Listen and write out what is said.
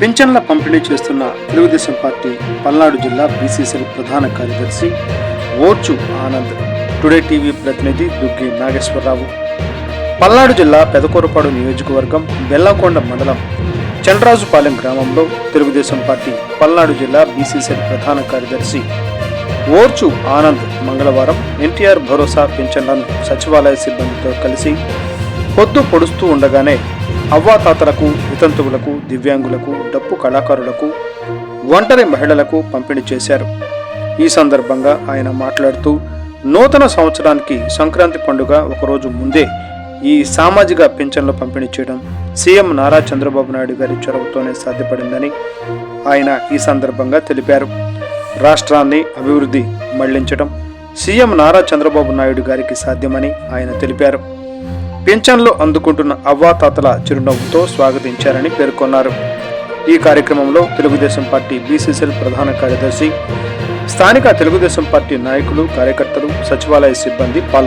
పింఛన్ల పంపిణీ చేస్తున్న తెలుగుదేశం పార్టీ పల్నాడు జిల్లా బీసీసీఎల్ ప్రధాన కార్యదర్శి ఓర్చు ఆనంద్. టుడే టీవీ ప్రతినిధి దుగ్గి నాగేశ్వరరావు. పల్నాడు జిల్లా పెదకూరపాడు నియోజకవర్గం బెల్లంకొండ మండలం చండ్రాజుపాలెం గ్రామంలో తెలుగుదేశం పార్టీ పల్నాడు జిల్లా బీసీసీఎల్ ప్రధాన కార్యదర్శి ఓర్చు ఆనంద్ మంగళవారం ఎన్టీఆర్ భరోసా పింఛన్లను సచివాలయ సిబ్బందితో కలిసి పొద్దు పొడుస్తూ ఉండగానే అవ్వాతాతలకు వితంతువులకు దివ్యాంగులకు డప్పు కళాకారులకు ఒంటరి మహిళలకు పంపిణీ చేశారు. ఈ సందర్భంగా ఆయన మాట్లాడుతూ నూతన సంవత్సరానికి సంక్రాంతి పండుగ ఒకరోజు ముందే ఈ సామాజిక పింఛన్లు పంపిణీ చేయడం సీఎం నారా చంద్రబాబు నాయుడు గారి చొరవతోనే సాధ్యపడిందని ఆయన ఈ సందర్భంగా తెలిపారు. రాష్ట్రాన్ని అభివృద్ధి మళ్ళించడం సీఎం నారా చంద్రబాబు నాయుడు గారికి సాధ్యమని ఆయన తెలిపారు. పింఛన్లు అందుకుంటున్న అవ్వాతాతల చిరునవ్వుతో స్వాగతించారని పేర్కొన్నారు. ఈ కార్యక్రమంలో తెలుగుదేశం పార్టీ బీసీసీఎల్ ప్రధాన కార్యదర్శి స్థానిక తెలుగుదేశం పార్టీ నాయకులు కార్యకర్తలు సచివాలయ సిబ్బంది పాల్గొన్నారు.